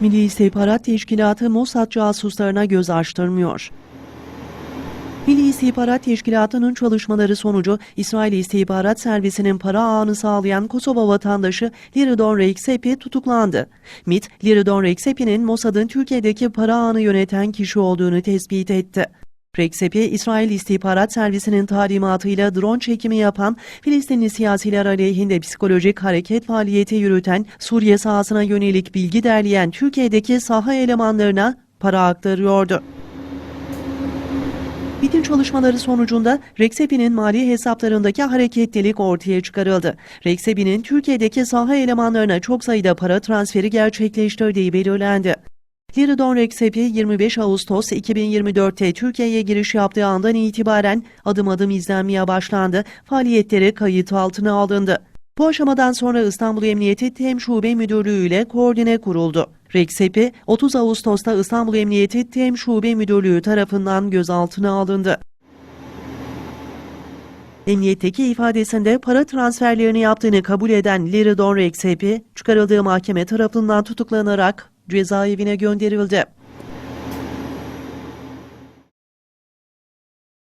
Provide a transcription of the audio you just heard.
Milli İstihbarat Teşkilatı Mossad casuslarına göz açtırmıyor. Milli İstihbarat Teşkilatı'nın çalışmaları sonucu İsrail İstihbarat Servisi'nin para ağını sağlayan Kosova vatandaşı Liridon Reksepi tutuklandı. MİT, Liridon Reksepi'nin Mossad'ın Türkiye'deki para ağını yöneten kişi olduğunu tespit etti. Reksepi, İsrail İstihbarat Servisi'nin talimatıyla drone çekimi yapan, Filistinli siyasiler aleyhinde psikolojik hareket faaliyeti yürüten, Suriye sahasına yönelik bilgi derleyen Türkiye'deki saha elemanlarına para aktarıyordu. MİT'in çalışmaları sonucunda Reksepi'nin mali hesaplarındaki hareketlilik ortaya çıkarıldı. Reksepi'nin Türkiye'deki saha elemanlarına çok sayıda para transferi gerçekleştirdiği belirlendi. Liridon Reksepi 25 Ağustos 2024'te Türkiye'ye giriş yaptığı andan itibaren adım adım izlenmeye başlandı, faaliyetleri kayıt altına alındı. Bu aşamadan sonra İstanbul Emniyeti Tem Şube Müdürlüğü ile koordine kuruldu. Reksepi 30 Ağustos'ta İstanbul Emniyeti Tem Şube Müdürlüğü tarafından gözaltına alındı. Emniyetteki ifadesinde para transferlerini yaptığını kabul eden Liridon Reksepi, çıkarıldığı mahkeme tarafından tutuklanarak cezaevine gönderildi.